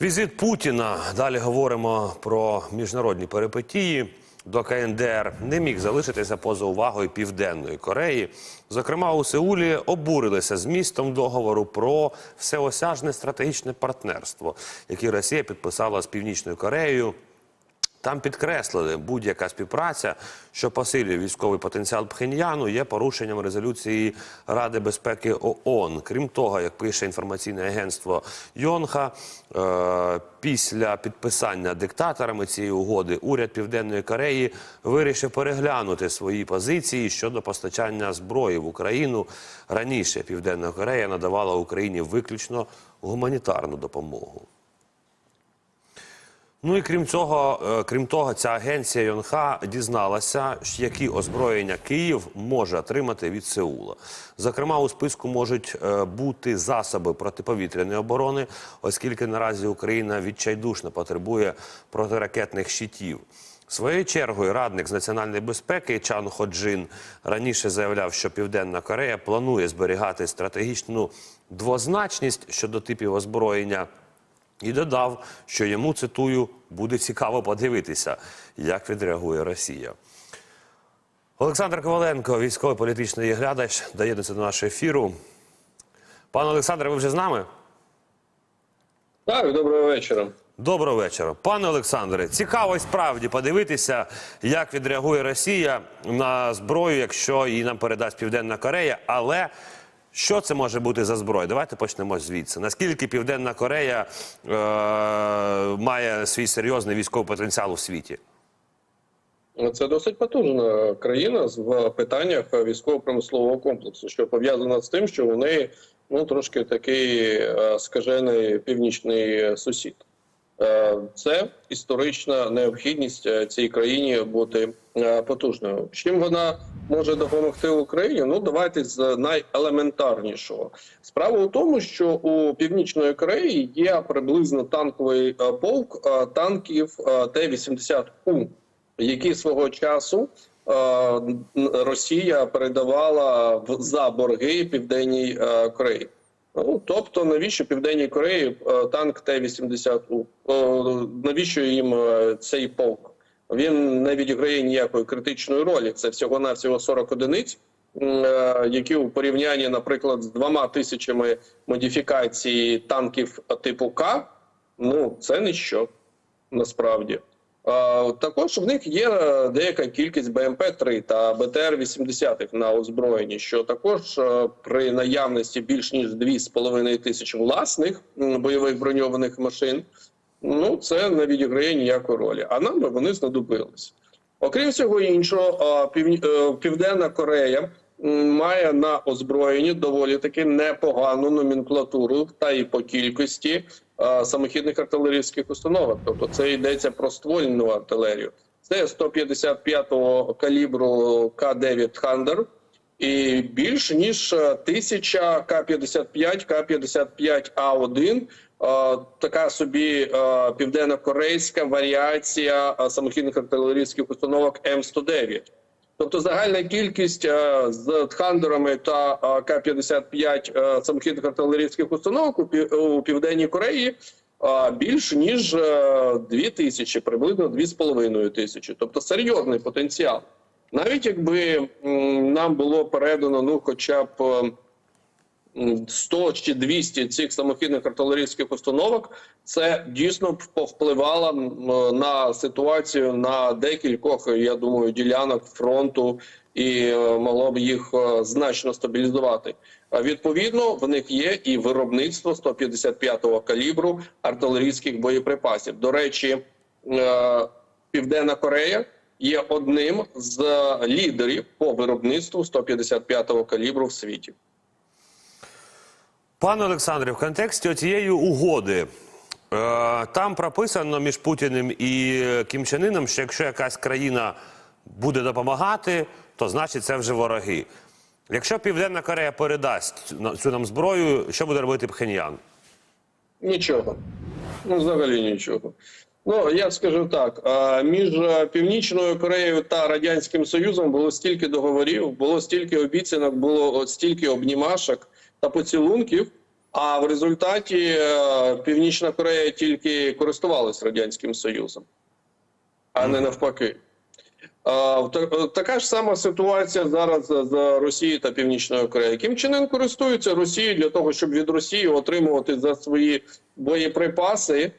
Візит Путіна. Далі говоримо про міжнародні перипетії. До КНДР не міг залишитися поза увагою Південної Кореї. Зокрема, у Сеулі обурилися змістом договору про всеосяжне стратегічне партнерство, яке Росія підписала з Північною Кореєю. Там підкреслили, будь-яка співпраця, що посилює військовий потенціал Пхеньяну, є порушенням резолюції Ради безпеки ООН. Крім того, як пише інформаційне агентство Йонха, е, після підписання диктаторами цієї угоди уряд Південної Кореї вирішив переглянути свої позиції щодо постачання зброї в Україну. Раніше Південна Корея надавала Україні виключно гуманітарну допомогу. Ну і крім цього, е, крім того, ця агенція Йонха дізналася, які озброєння Київ може отримати від Сеула. Зокрема, у списку можуть е, бути засоби протиповітряної оборони, оскільки наразі Україна відчайдушно потребує протиракетних щитів. Своєю чергою радник з національної безпеки Чан Ходжин раніше заявляв, що Південна Корея планує зберігати стратегічну двозначність щодо типів озброєння. І додав, що йому цитую буде цікаво подивитися, як відреагує Росія. Олександр Коваленко, військовий політичний глядач, доєднується до нашого ефіру. Пане Олександре, ви вже з нами? Так, доброго вечора. Доброго вечора. Пане Олександре, цікаво справді подивитися, як відреагує Росія на зброю, якщо її нам передасть Південна Корея. Але що це може бути за зброя? Давайте почнемо звідси. Наскільки Південна Корея е- має свій серйозний військовий потенціал у світі? Це досить потужна країна в питаннях військово-промислового комплексу, що пов'язано з тим, що вони ну трошки такий е, скажений північний сусід. Е, Це історична необхідність е, цій країні бути е, потужною. Чим вона може допомогти Україні? Ну давайте з найелементарнішого. Справа у тому, що у північної Кореї є приблизно танковий полк танків е, Т-80У, які свого часу Росія передавала за борги Південній Кореї. Ну, тобто, навіщо Південній Кореї е, танк Т-80У? Е, Навіщо їм е, цей полк? Він не відіграє ніякої критичної ролі. Це всього навсього 40 одиниць, які у порівнянні, наприклад, з двома тисячами модифікацій танків типу К, ну це ніщо насправді. Також в них є деяка кількість БМП-3 та БТР-80 на озброєнні, що також е, при наявності більш ніж 2,5 тисячі власних бойових броньованих машин, ну це не відіграє ніякої ролі. А нам би вони знадобились. Окрім всього іншого, е, Південна Корея має на озброєнні доволі таки непогану номенклатуру та і по кількості е, самохідних артилерійських установок. Тобто це йдеться про ствольну артилерію. Це 155-го калібру К-9 Thunder і більш ніж е, тисяча К-55, К-55А1, е, така собі е, південно-корейська варіація самохідних артилерійських установок М109. Тобто загальна кількість е, з Тхандерами та е, К-55 е, самохідних артилерійських установок у, Пів- у Південній Кореї більш ніж е, 2 тисячі, приблизно 2,5 тисячі. Тобто серйозний потенціал. Навіть якби нам було передано ну, хоча б 100 чи 200 цих самохідних артилерійських установок, це дійсно повпливало на ситуацію на декількох, я думаю, ділянок фронту і е, могло б їх е, значно стабілізувати. Відповідно, в них є і виробництво 155-го калібру артилерійських боєприпасів. До речі, е, Південна Корея є одним з лідерів по виробництву 155-го калібру в світі. Пане Олександре, в контексті цієї угоди е, там прописано між Путіним і Кім Чен Іном, що якщо якась країна буде допомагати, то значить це вже вороги. Якщо Південна Корея передасть цю нам зброю, що буде робити Пхеньян? Нічого. Ну, взагалі нічого. Ну, я скажу так: між е, Північною Кореєю та Радянським Союзом було стільки договорів, було стільки обіцянок, було стільки обнімашок та поцілунків, А в результаті е, Північна Корея тільки користувалась Радянським Союзом, а не навпаки. Е, Така ж сама ситуація зараз з Росією та Північною Кореєю. Ким Чен Ын користується Росією для того, щоб від Росії отримувати за свої боєприпаси,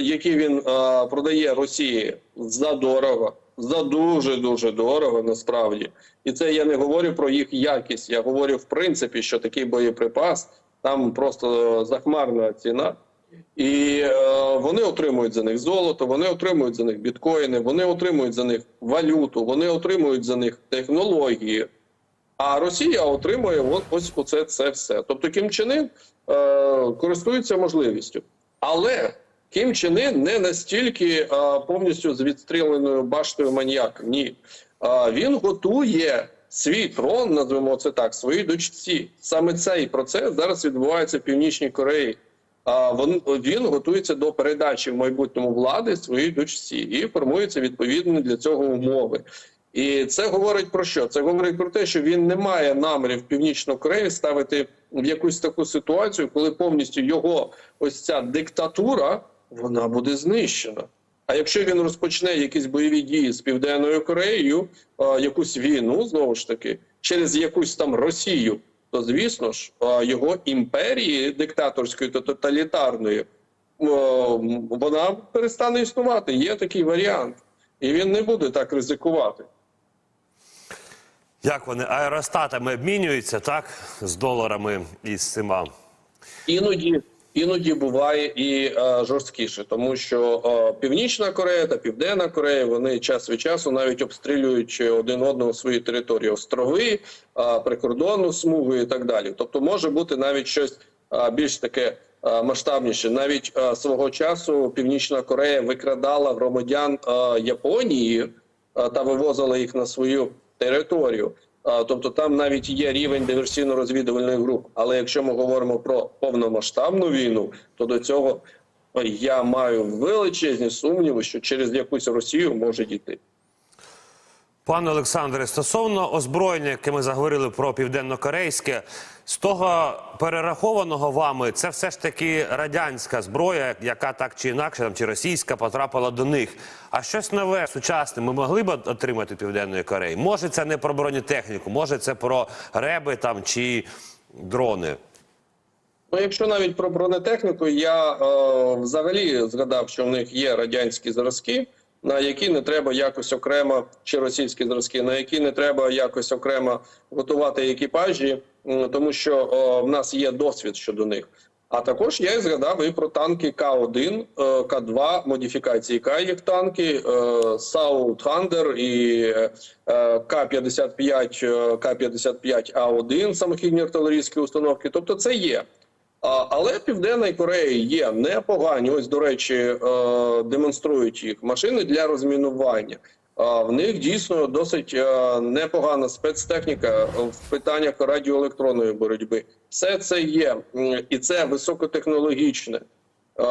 які він е, продає Росії за дорого, за дуже дуже дорого насправді. І це я не говорю про їх якість. Я говорю в принципі, що такий боєприпас там просто захмарна ціна. І е, вони отримують за них золото, вони отримують за них біткоїни, вони отримують за них валюту, вони отримують за них технології. А Росія отримує от, ось оце це все. Тобто Кім Чен Ын, е, користується можливістю. Але Кім Чен Ын не настільки е, повністю з відстріленою баштою маньяк. Ні. Е, він готує свій трон, назвемо це так, своїй дочці. Саме цей процес зараз відбувається в Північній Кореї. А він, він готується до передачі в майбутньому влади своїй дочці і формуються відповідні для цього умови. І це говорить про що? Це говорить про те, що він не має намірів Північну Корею ставити в якусь таку ситуацію, коли повністю його ось ця диктатура вона буде знищена. А якщо він розпочне якісь бойові дії з Південною Кореєю, а, якусь війну знову ж таки, через якусь там Росію, то звісно ж а, його імперії диктаторської та тоталітарної о, вона перестане існувати. Є такий варіант, і він не буде так ризикувати. Як вони аеростатами обмінюються, так? З доларами і з цими. Іноді іноді буває і е, жорсткіше, тому що е, Північна Корея та Південна Корея вони час від часу навіть обстрілюють один одного свої території, острови, е, прикордонну смугу і так далі. Тобто може бути навіть щось е, більш таке. е, Масштабніше навіть е, свого часу Північна Корея викрадала громадян е, Японії е, та вивозила їх на свою територію. Тобто там навіть є рівень диверсійно-розвідувальних груп. Але якщо ми говоримо про повномасштабну війну, то до цього я маю величезні сумніви, що через якусь Росію може дійти. Пане Олександре, стосовно озброєння, яке ми заговорили про південнокорейське, з того перерахованого вами, це все ж таки радянська зброя, яка так чи інакше, там чи російська, потрапила до них. А щось нове, сучасне, ми могли б отримати Південної Кореї? Може, це не про бронетехніку, може, це про реби там чи дрони. Ну, якщо навіть про бронетехніку, я е, взагалі згадав, що в них є радянські зразки, на які не треба якось окремо, чи російські зразки, на які не треба якось окремо готувати екіпажі, тому що е, в нас є досвід щодо них. А також я і згадав і про танки К-1, е, К-2, модифікації К їх танки, е, Сау Thunder і е, К-55, е, К-55А1, самохідні артилерійські установки. Тобто це є. Але Південної Кореї є непогані. Ось, до речі, е, демонструють їх машини для розмінування. В них дійсно досить е, непогана спецтехніка в питаннях радіоелектронної боротьби. Все це є, і це високотехнологічне. Е,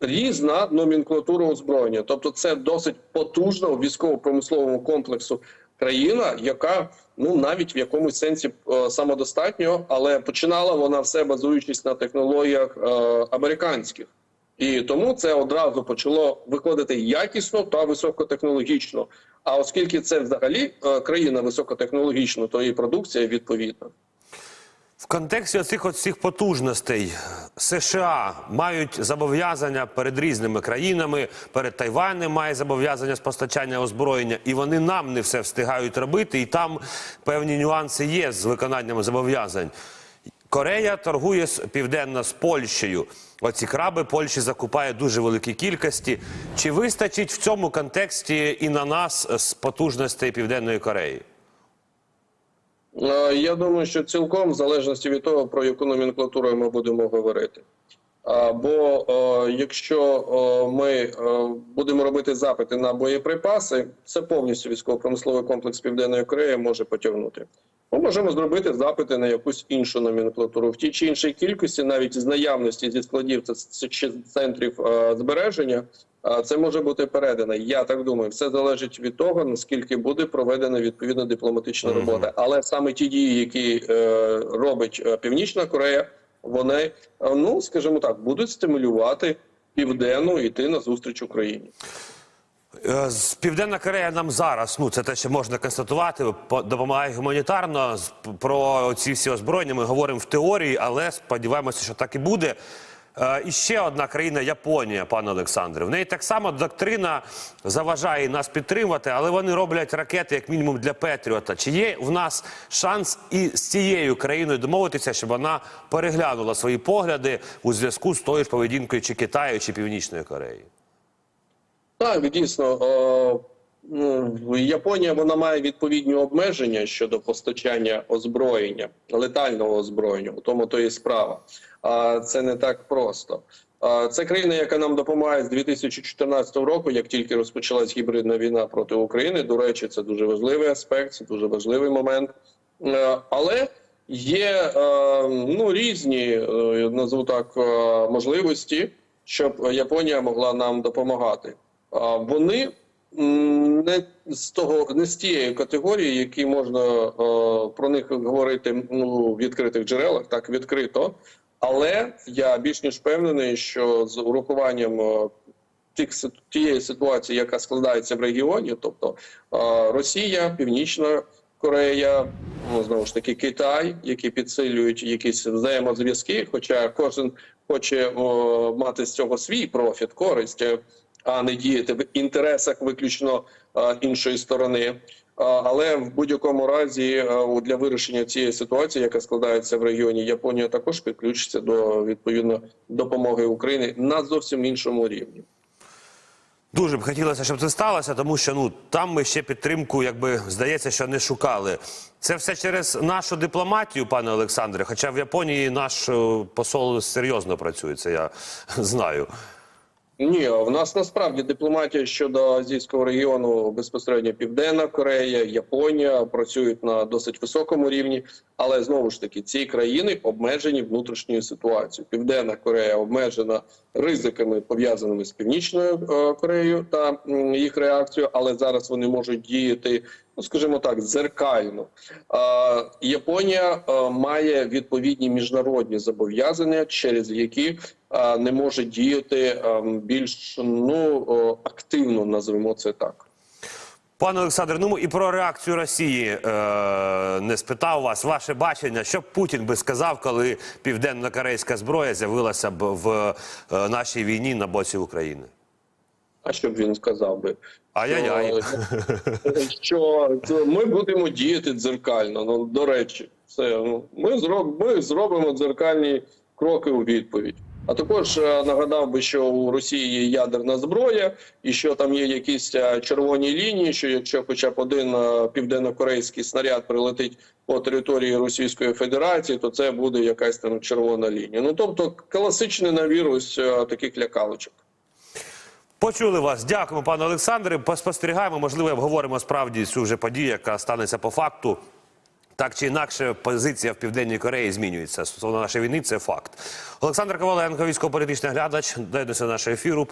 Різна номенклатура озброєння, тобто це досить потужна у військово-промисловому комплексу країна, яка ну навіть в якомусь сенсі е, самодостатньо, але починала вона все базуючись на технологіях е, американських, і тому це одразу почало виходити якісно та високотехнологічно. А оскільки це взагалі е, країна високотехнологічна, то і продукція відповідна. В контексті цих всіх потужностей США мають зобов'язання перед різними країнами, перед Тайванем має зобов'язання з постачання озброєння, і вони нам не все встигають робити. І там певні нюанси є з виконанням зобов'язань. Корея торгує з південно з Польщею. Оці краби Польщі закупає дуже великі кількості. Чи вистачить в цьому контексті і на нас з потужностей Південної Кореї? Е, Я думаю, що цілком в залежності від того, про яку номенклатуру ми будемо говорити. Бо е, якщо е, ми е, будемо робити запити на боєприпаси, це повністю військово-промисловий комплекс Південної Кореї може потягнути. Ми можемо зробити запити на якусь іншу номенклатуру в тій чи іншій кількості, навіть з наявності зі складів чи центрів збереження. Це може бути передано. Я так думаю, все залежить від того, наскільки буде проведена відповідна дипломатична робота. Але саме ті дії, які робить Північна Корея, вони, е, ну скажімо так, будуть стимулювати південну йти на зустріч Україні. Е, з- Південна Корея нам зараз, ну це те, що можна констатувати, допомагає гуманітарно. Про ці всі озброєння ми говоримо в теорії, але сподіваємося, що так і буде. Е, І ще одна країна Японія, пане Олександре. В неї так само доктрина заважає нас підтримувати, але вони роблять ракети як мінімум для Петріота. Чи є в нас шанс і з цією країною домовитися, щоб вона переглянула свої погляди у зв'язку з тою ж поведінкою чи Китаю, чи Північної Кореї? Так, дійсно, е, Японія вона має відповідні обмеження щодо постачання озброєння, летального озброєння. У тому то і справа. А це не так просто. Це країна, яка нам допомагає з 2014 року, як тільки розпочалась гібридна війна проти України. До речі, це дуже важливий аспект, це дуже важливий момент. Е, Але є е, ну різні е, назву так можливості, щоб Японія могла нам допомагати. Вони не з того, не з тієї категорії, які можна е, про них говорити ну, в відкритих джерелах, так відкрито. Але я більш ніж впевнений, що з урахуванням е, тих тієї ситуації, яка складається в регіоні, тобто е, Росія, Північна Корея, ну знову ж таки Китай, які підсилюють якісь взаємозв'язки, хоча кожен хоче о, мати з цього свій профіт, користь, е, а не діяти в інтересах виключно іншої сторони. Але в будь-якому разі для вирішення цієї ситуації, яка складається в регіоні, Японія також підключиться до відповідно допомоги України на зовсім іншому рівні. Дуже б хотілося, щоб це сталося, тому що ну там ми ще підтримку, якби здається, що не шукали. Це все через нашу дипломатію, пане Олександре. Хоча в Японії наш е, посол серйозно працює, це я знаю. Ні, в нас насправді дипломатія щодо азійського регіону безпосередньо Південна Корея, Японія працюють на досить високому рівні, але знову ж таки ці країни обмежені внутрішньою ситуацією. Південна Корея обмежена ризиками пов'язаними з північною е, Кореєю та їх реакцією, але зараз вони можуть діяти, ну скажімо так, зеркально. Японія е, має відповідні міжнародні зобов'язання, через які не може діяти е, більш ну активно, назвемо це так. Пане Олександре, ну і про реакцію Росії е, не спитав вас. Ваше бачення, що б Путін би сказав, коли південно-корейська зброя з'явилася б в е, нашій війні на боці України? А що б він сказав би? Ай-яй-яй. Що, що ми будемо діяти дзеркально. Ну до речі, це ну ми зроб, ми зробимо дзеркальні кроки у відповідь. А також е, нагадав би, що у Росії є ядерна зброя, і що там є якісь е, червоні лінії. Що якщо хоча б один е, південно-корейський снаряд прилетить по території Російської Федерації, то це буде якась там червона лінія. Ну тобто класичний навірус таких лякалочок. Почули вас. Дякуємо, пане Олександре. Поспостерігаємо. Можливо, обговоримо справді цю вже подію, яка станеться по факту. Так чи інакше, позиція в Південній Кореї змінюється. Стосовно нашої війни, це факт. Олександр Коваленко, військово-політичний глядач, доєднується до нашого ефіру.